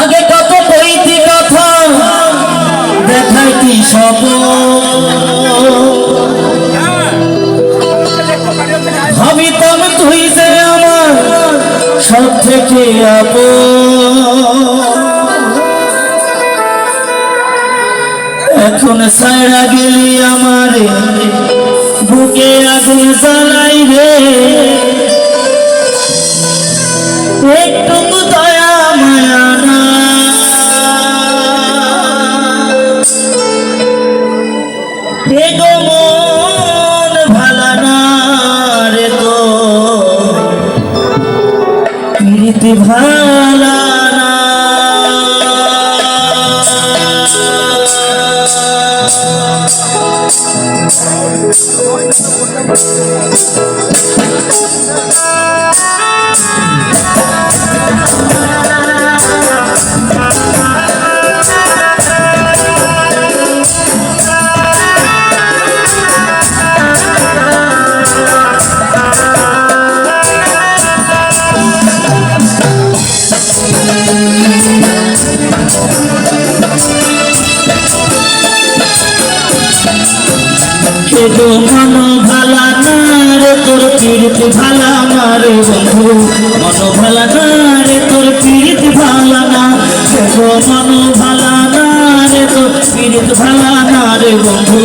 আগে কত কইতি কথা, দেখাইতি সব। ভাবিতাম তুই যে আমার সব থেকে এখন সাইরা গেলি আমারে। বুকে আগুন জ্বালাই রে। দয়া মায়া না। রে তো। ভালা কেদো না বন্ধু মন ভালা না রে তোর পীড়িত ভালা না কেদো মন ভালা না রে তোর পীড়িত ভালা না রে বন্ধু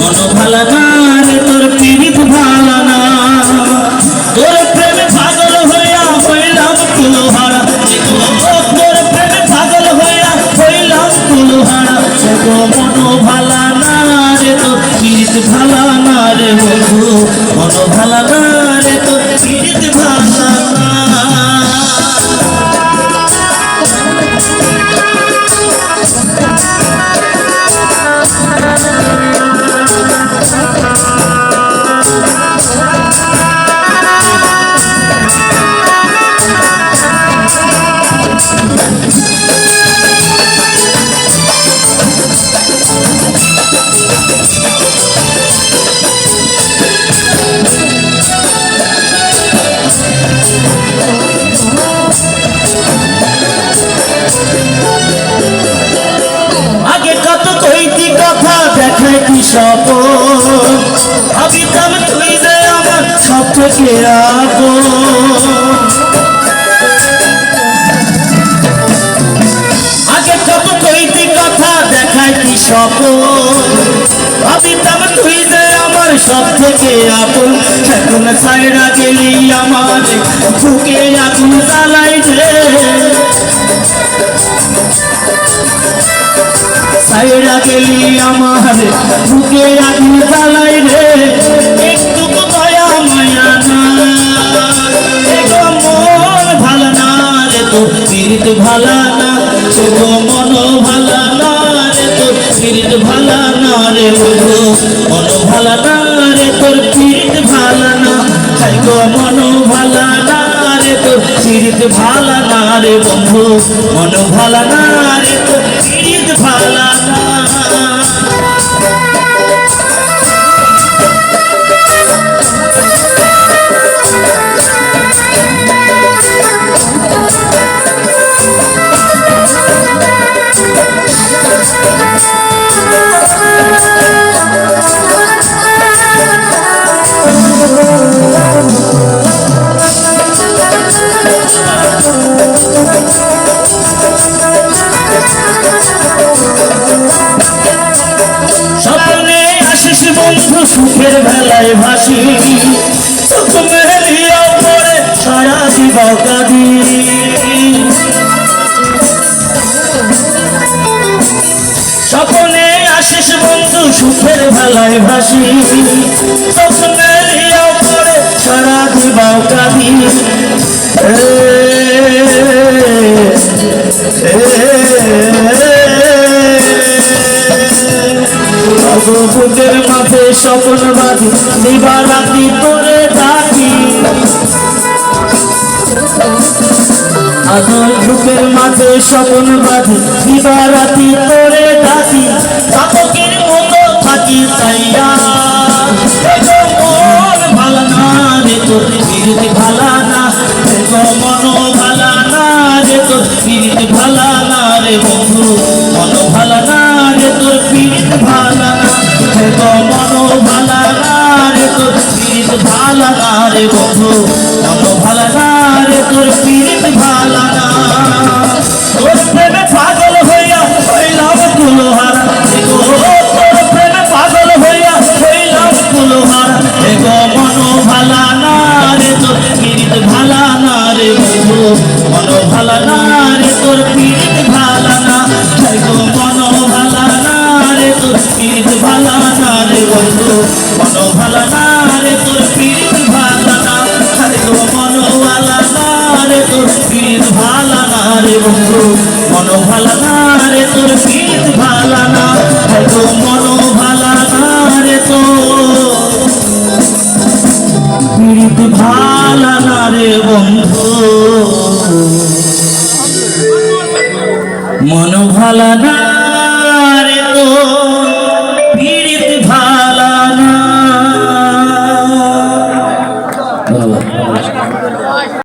মন ভালা না রে তোর পীড়িত ভালা না তোর প্রেমে পাগল হইয়া তোর প্রেমে পাগল হইয়া কেদো মন ভালা না রে তোর পীড়িত ভালা না রে বন্ধু মন ভালা না দেখাইতি সব ভাবিতাম তুই যে আমার সব থেকে আপন আগে কত কইতি কথা দেখাইতি সব ভাবিতাম তুই যে আমার সব থেকে আপন এখন সাইরা গেলি আমার, বুকে আগুন জ্বালাই সাইরা গেলি আমার, বুকে আগুন জ্বালাই রে। মায়া না ভালা রে তো, পীড়িত ভালা না। মন ভালা তো ভালা রে বন্ধু মন ভালা না রে তোর ভালা এগো মন ভালা তোর ভালা মন ভালা না রে ভালা সুখের বেলায় ভাসি চোখ মেলিয়া পরে সারা দিব কাঁদি স্বপ্নে বন্ধু সুখের বেলায় ভাসি চোখ মেলিয়া পরে সারা দিব কাঁদি বুকের মাঝে রতন বাঁধি দিবারাতি তোরে ডাকি আদল বুকের মাঝে স্বপন বাঁধি দিবারাতি তোরে ডাকি পাপকের মতো থাকি চাইয়া। ভালা না রে তোর ভালা না। ভালা ভালা না রে বন্ধু ভালা না রে মনোভালা না রে তো